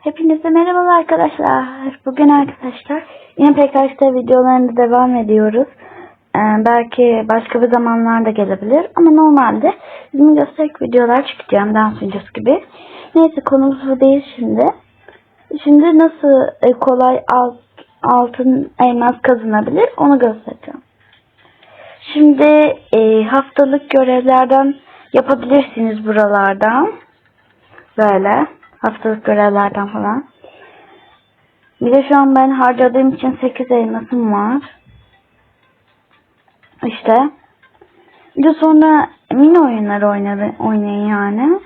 Hepinize merhaba arkadaşlar. Bugün arkadaşlar yine PKX'de videolarında devam ediyoruz. Ee, belki başka bir zamanlarda gelebilir ama normalde bizim gösterek videolar çıkacağım dans videosu gibi. Neyse konumuz bu değil şimdi. Şimdi nasıl e, kolay alt, altın elmas kazanabilir onu göstereceğim. Şimdi e, haftalık görevlerden yapabilirsiniz buralardan. Böyle haftalık görevlerden falan. Bir de şu an ben harcadığım için 8 elmasım var. İşte. Bir de sonra mini oyunları oynadı, oynayın yani.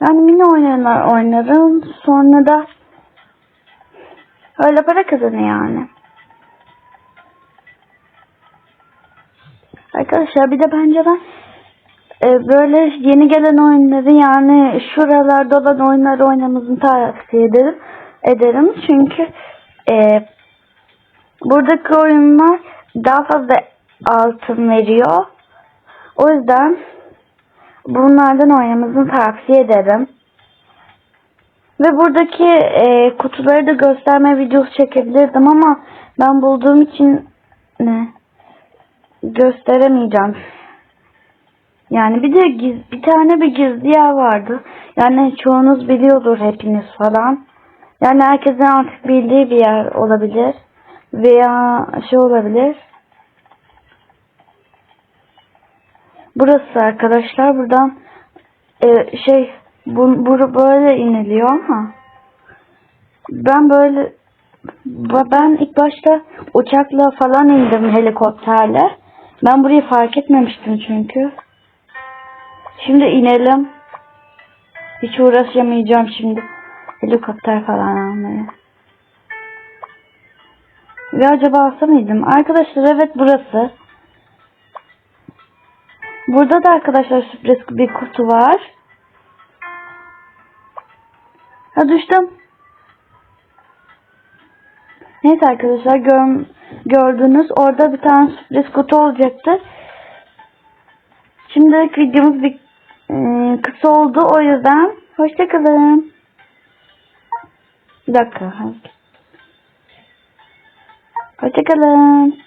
Yani mini oyunlar oynarım. Sonra da öyle para kazanıyor yani. Arkadaşlar bir de bence ben e, böyle yeni gelen oyunları yani şuralarda olan oyunları oynamamızı tavsiye ederim. ederim. Çünkü e, buradaki oyunlar daha fazla altın veriyor. O yüzden bunlardan oynamamızı tavsiye ederim. Ve buradaki e, kutuları da gösterme videosu çekebilirdim ama ben bulduğum için ne gösteremeyeceğim. Yani bir de giz, bir tane bir gizli yer vardı. Yani çoğunuz biliyordur hepiniz falan. Yani herkesin artık bildiği bir yer olabilir. Veya şey olabilir. Burası arkadaşlar. Buradan e, şey bu, bu böyle iniliyor ama ben böyle ben ilk başta uçakla falan indim helikopterle. Ben burayı fark etmemiştim çünkü. Şimdi inelim. Hiç uğraşamayacağım şimdi. Helikopter falan almaya. Ve acaba alsa mıydım? Arkadaşlar evet burası. Burada da arkadaşlar sürpriz bir kutu var. Ha düştüm. Neyse arkadaşlar gör, gördünüz. Orada bir tane sürpriz kutu olacaktı. Şimdilik videomuz e, kısa oldu. O yüzden hoşçakalın. Bir dakika. Hoşçakalın.